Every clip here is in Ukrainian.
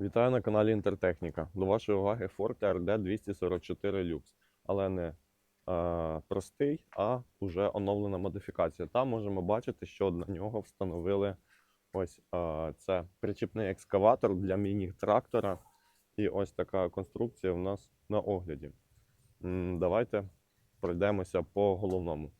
Вітаю на каналі Інтертехніка. До вашої уваги Ford RD 244 Lux. Але не е, простий, а вже оновлена модифікація. Там можемо бачити, що на нього встановили ось е, це причіпний екскаватор для міні-трактора. І ось така конструкція в нас на огляді. Давайте пройдемося по головному. Е,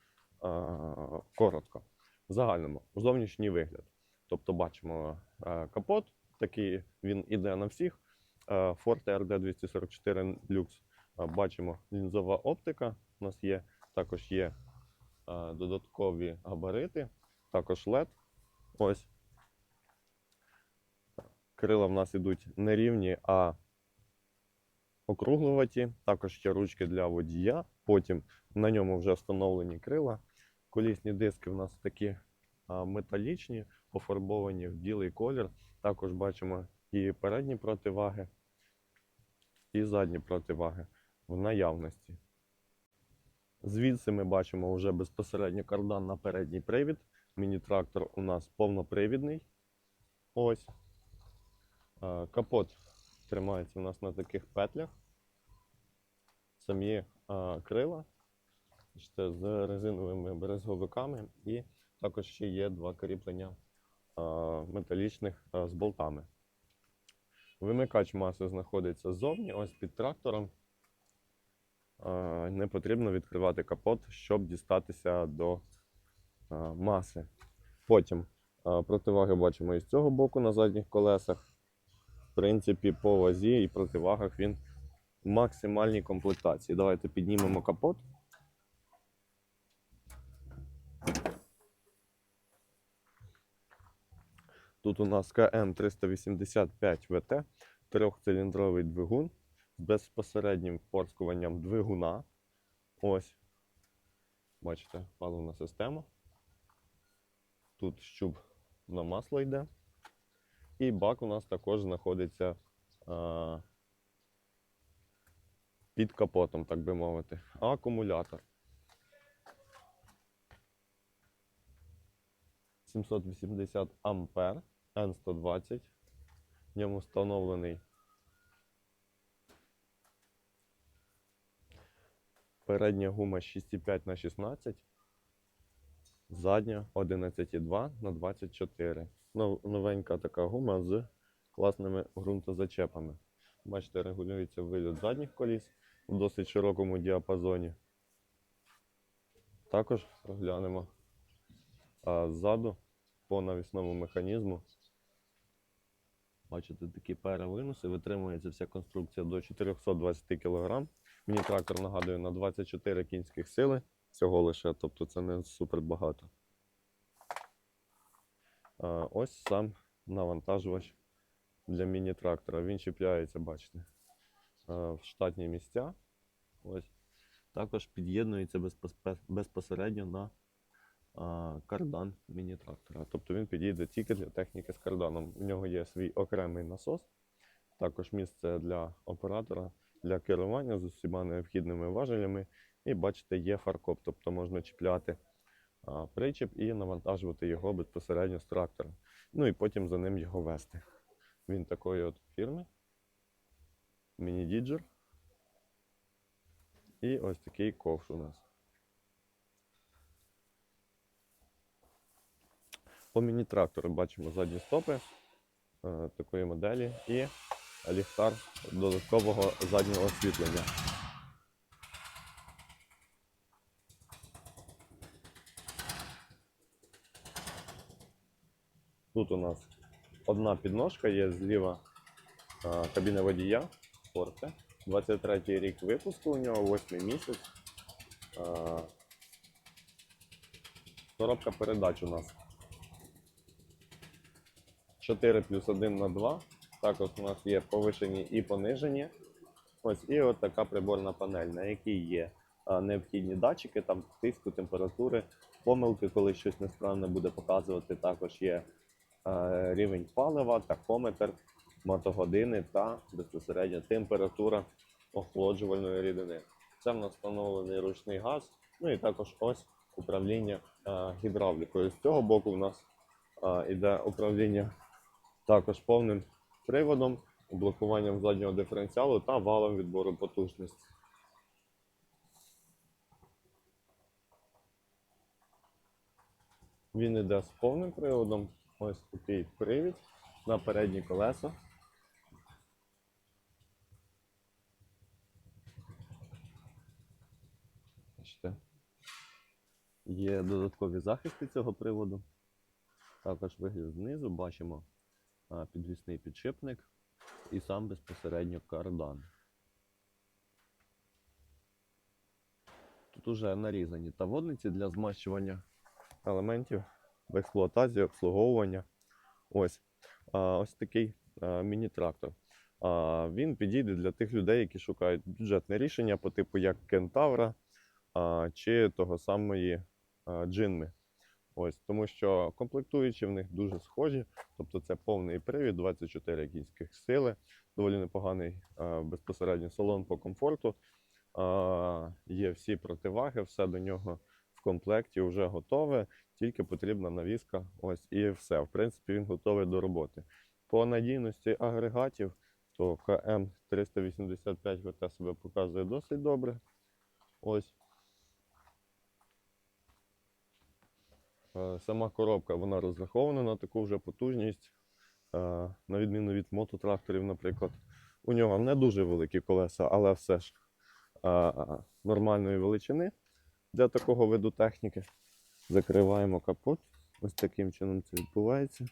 коротко. В загальному, зовнішній вигляд. Тобто бачимо е, капот, такий він іде на всіх. Е, Ford RD 244 Lux. Бачимо лінзова оптика. У нас є, також є додаткові габарити, також LED. Ось. Крила в нас ідуть не рівні, а округлуваті. Також є ручки для водія. Потім на ньому вже встановлені крила. Колісні диски в нас такі металічні, пофарбовані в білий колір. Також бачимо і передні противаги, і задні противаги в наявності. Звідси ми бачимо вже безпосередньо кардан на передній привід. Міні-трактор у нас повнопривідний. Ось. Капот тримається у нас на таких петлях. Самі крила з резиновими брезговиками, і також ще є два кріплення металічних з болтами. Вимикач маси знаходиться ззовні, ось під трактором. Не потрібно відкривати капот, щоб дістатися до маси. Потім противаги бачимо і з цього боку на задніх колесах. В принципі, по вазі і противагах він в максимальній комплектації. Давайте піднімемо капот. Тут у нас КМ 385 ВТ, трьохциліндровий двигун з безпосереднім впорскуванням двигуна. Ось. Бачите, паливна система. Тут щуп на масло йде. І бак у нас також знаходиться а, під капотом, так би мовити. Акумулятор. 780 ампер N120. В ньому встановлений передня гума 6,5 на 16, задня 11,2 на 24. Новенька така гума з класними ґрунтозачепами. Бачите, регулюється виліт задніх коліс в досить широкому діапазоні. Також розглянемо а ззаду по навісному механізму. Бачите, такі перевинуси. Витримується вся конструкція до 420 кг. Мені трактор нагадує на 24 кінських сили. Всього лише, тобто це не супер багато. А, ось сам навантажувач для міні-трактора. Він чіпляється, бачите, в штатні місця. Ось. Також під'єднується безпосередньо на кардан міні-трактора. Тобто він підійде тільки для техніки з карданом. У нього є свій окремий насос, також місце для оператора для керування з усіма необхідними важелями. І бачите, є фаркоп, тобто можна чіпляти причіп і навантажувати його безпосередньо з трактора. Ну і потім за ним його вести. Він такої от фірми. Міні-діджер. І ось такий ковш у нас. По міні-трактору бачимо задні стопи е, такої моделі і ліхтар додаткового заднього освітлення. Тут у нас одна підножка є зліва е, кабіна водія Форте. 23 рік випуску у нього, 8 місяць. Е, Коробка передач у нас 4 плюс 1 на 2. Також у нас є повишені і понижені. Ось і от така приборна панель, на якій є необхідні датчики, там тиску, температури, помилки, коли щось несправне буде показувати. Також є рівень палива, тахометр, мотогодини та безпосередньо температура охолоджувальної рідини. Це в нас встановлений ручний газ. Ну і також ось управління гідравлікою. З цього боку в нас іде управління також повним приводом. блокуванням заднього диференціалу та валом відбору потужності. Він йде з повним приводом. Ось такий привід на передні колеса. Є додаткові захисти цього приводу. Також вигляд знизу бачимо підвісний підшипник і сам безпосередньо кардан. Тут уже нарізані таводниці для змащування елементів в експлуатації, обслуговування. Ось, ось такий міні-трактор. Він підійде для тих людей, які шукають бюджетне рішення по типу як кентавра чи того самої джинми. Ось, тому що комплектуючі в них дуже схожі, тобто це повний привід, 24 кінських сили, доволі непоганий а, безпосередньо салон по комфорту. А, є всі противаги, все до нього в комплекті вже готове, тільки потрібна навіска. Ось і все. В принципі, він готовий до роботи. По надійності агрегатів, то КМ 385 ВТ себе показує досить добре. Ось. Сама коробка вона розрахована на таку вже потужність, е, на відміну від мототракторів, наприклад. У нього не дуже великі колеса, але все ж е, нормальної величини для такого виду техніки. Закриваємо капот. Ось таким чином це відбувається.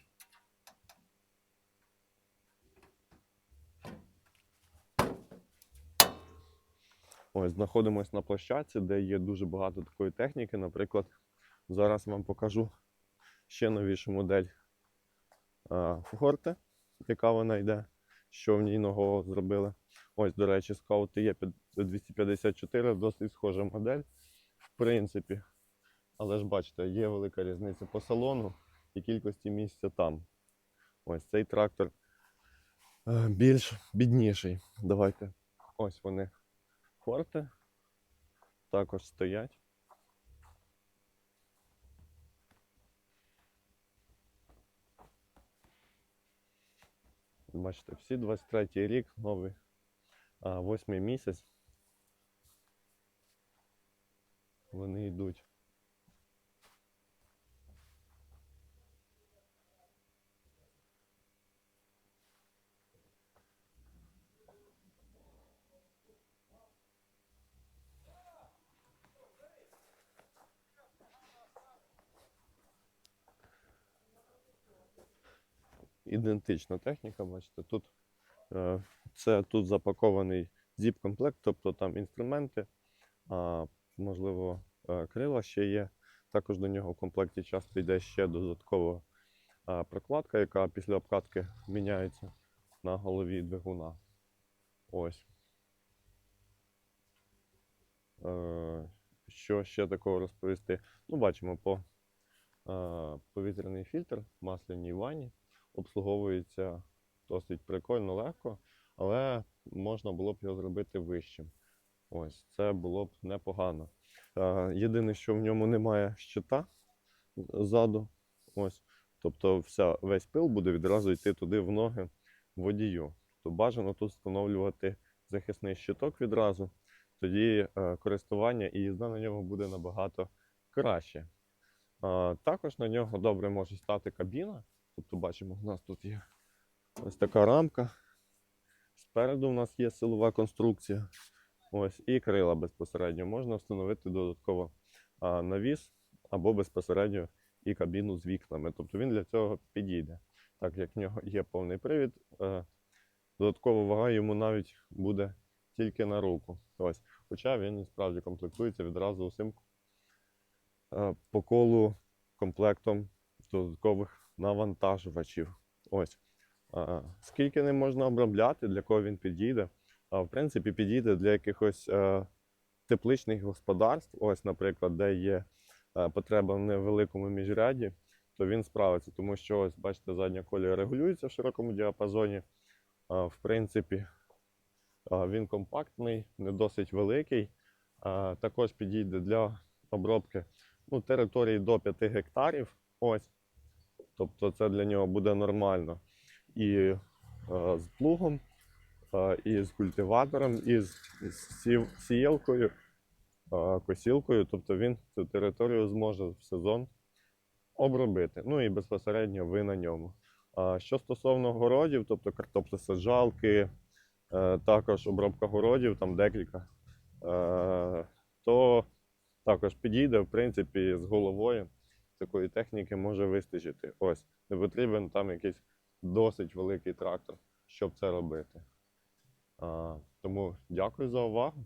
Ось знаходимося на площадці, де є дуже багато такої техніки. Наприклад, зараз вам покажу ще новішу модель а, яка вона йде, що в ній нового зробили. Ось, до речі, Scout є 254, досить схожа модель, в принципі. Але ж бачите, є велика різниця по салону і кількості місця там. Ось цей трактор е, більш бідніший. Давайте. Ось вони форти. Також стоять. Бачите, всі 23 рік, новий, а, восьмий місяць. Вони йдуть. Ідентична техніка, бачите, тут е, це тут запакований зіп-комплект, тобто там інструменти, а, можливо, е, крила ще є. Також до нього в комплекті часто йде ще додаткова прокладка, яка після обкатки міняється на голові двигуна. Ось. Е, що ще такого розповісти? Ну, бачимо по е, повітряний фільтр в масляній ванні обслуговується досить прикольно, легко, але можна було б його зробити вищим. Ось, це було б непогано. Е, Єдине, що в ньому немає щита ззаду. Ось, тобто вся, весь пил буде відразу йти туди в ноги водію. То бажано тут встановлювати захисний щиток відразу. Тоді е, користування і їзда на нього буде набагато краще. Е, також на нього добре може стати кабіна. Тобто бачимо, у нас тут є ось така рамка. Спереду у нас є силова конструкція. Ось, і крила безпосередньо. Можна встановити додатково навіс або безпосередньо і кабіну з вікнами. Тобто він для цього підійде. Так як в нього є повний привід, е, додаткова вага йому навіть буде тільки на руку. Ось. Хоча він справді комплектується відразу усім е, по колу комплектом додаткових навантажувачів. Ось. Скільки ним можна обробляти, для кого він підійде? А, в принципі, підійде для якихось е, тепличних господарств, ось, наприклад, де є е, потреба в невеликому міжряді, то він справиться, тому що ось, бачите, задня колія регулюється в широкому діапазоні. В принципі, він компактний, не досить великий. Також підійде для обробки ну, території до 5 гектарів. Ось. Тобто це для нього буде нормально. І е, з плугом е, і з культиватором, і з з сів- сіялкою, е, косілкою. Тобто він цю територію зможе в сезон обробити. Ну і безпосередньо ви на ньому. А що стосовно городів, тобто картоплесаджалки, е, також обробка городів, там декілька, е, то також підійде, в принципі, з головою такої техніки може вистачити. Ось, не потрібен там якийсь досить великий трактор, щоб це робити. А, тому дякую за увагу.